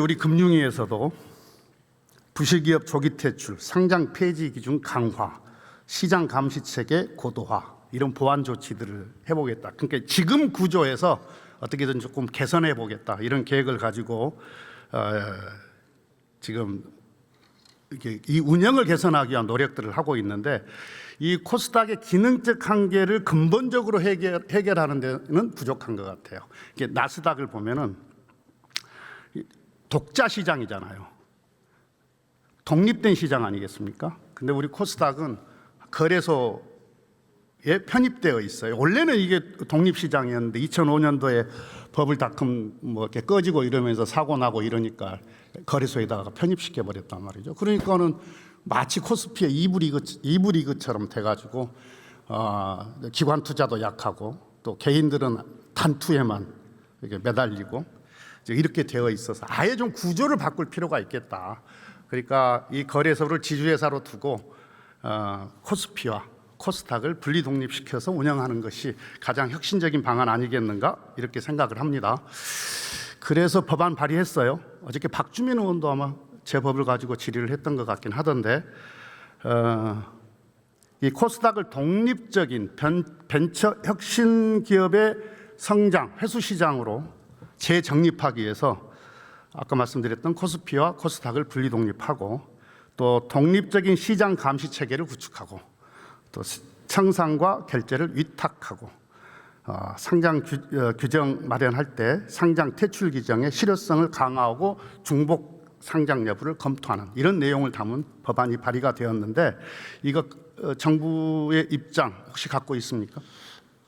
우리 금융위에서도 부실기업 조기 퇴출, 상장 폐지 기준 강화, 시장 감시 체계 고도화 이런 보완 조치들을 해보겠다. 그러니까 지금 구조에서 어떻게든 조금 개선해 보겠다 이런 계획을 가지고 어, 지금 이 운영을 개선하기 위한 노력들을 하고 있는데 이 코스닥의 기능적 한계를 근본적으로 해결, 해결하는 데는 부족한 것 같아요. 이게 나스닥을 보면은 독자 시장이잖아요. 독립된 시장 아니겠습니까? 근데 우리 코스닥은 거래소에 편입되어 있어요. 원래는 이게 독립 시장이었는데 2005년도에 버블닷컴 뭐 이렇게 꺼지고 이러면서 사고 나고 이러니까 거래소에다가 편입시켜 버렸단 말이죠. 그러니까는 마치 코스피의 이부 리그 이부 리그처럼 돼가지고 어, 기관 투자도 약하고 또 개인들은 단투에만 이렇게 매달리고 이렇게 되어 있어서 아예 좀 구조를 바꿀 필요가 있겠다. 그러니까 이 거래소를 지주회사로 두고 어, 코스피와 코스닥을 분리 독립시켜서 운영하는 것이 가장 혁신적인 방안 아니겠는가 이렇게 생각을 합니다. 그래서 법안 발의했어요. 어저께 박주민 의원도 아마 제 법을 가지고 질의를 했던 것 같긴 하던데 어, 이 코스닥을 독립적인 벤, 벤처 혁신 기업의 성장 회수 시장으로 재정립하기 위해서 아까 말씀드렸던 코스피와 코스닥을 분리 독립하고 또 독립적인 시장 감시 체계를 구축하고 또 시- 청산과 결제를 위탁하고 어, 상장 규, 어, 규정 마련할 때 상장 퇴출 규정의 실효성을 강화하고 중복 상장 여부를 검토하는 이런 내용을 담은 법안이 발의가 되었는데 이거 어, 정부의 입장 혹시 갖고 있습니까?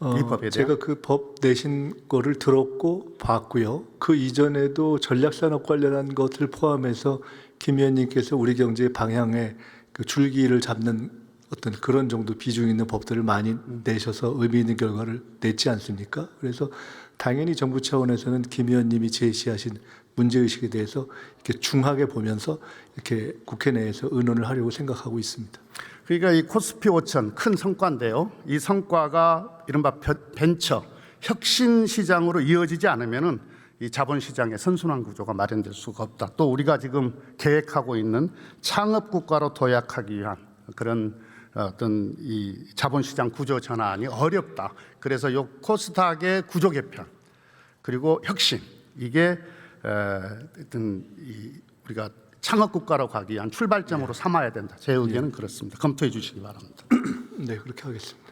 이 법에 대한 어, 제가 그 법 내신 거를 들었고 봤고요. 그 이전에도 전략산업 관련한 것을 포함해서 김 의원님께서 우리 경제의 방향에 그 줄기를 잡는 어떤 그런 정도 비중 있는 법들을 많이 내셔서 의미 있는 결과를 냈지 않습니까? 그래서 당연히 정부 차원에서는 김 의원님이 제시하신 문제의식에 대해서 이렇게 중하게 보면서 이렇게 국회 내에서 의논을 하려고 생각하고 있습니다. 그러니까 이 코스피 5천 큰 성과인데요. 이 성과가 이른바 벤- 벤처 혁신 시장으로 이어지지 않으면은 이 자본 시장의 선순환 구조가 마련될 수가 없다. 또 우리가 지금 계획하고 있는 창업 국가로 도약하기 위한 그런 어떤 이 자본 시장 구조 전환이 어렵다. 그래서 요 코스닥의 구조 개편 그리고 혁신 이게 에, 어떤 이 우리가 창업 국가로 가기 위한 출발점으로 삼아야 된다. 제 의견은 그렇습니다. 검토해 주시기 바랍니다. 네, 그렇게 하겠습니다.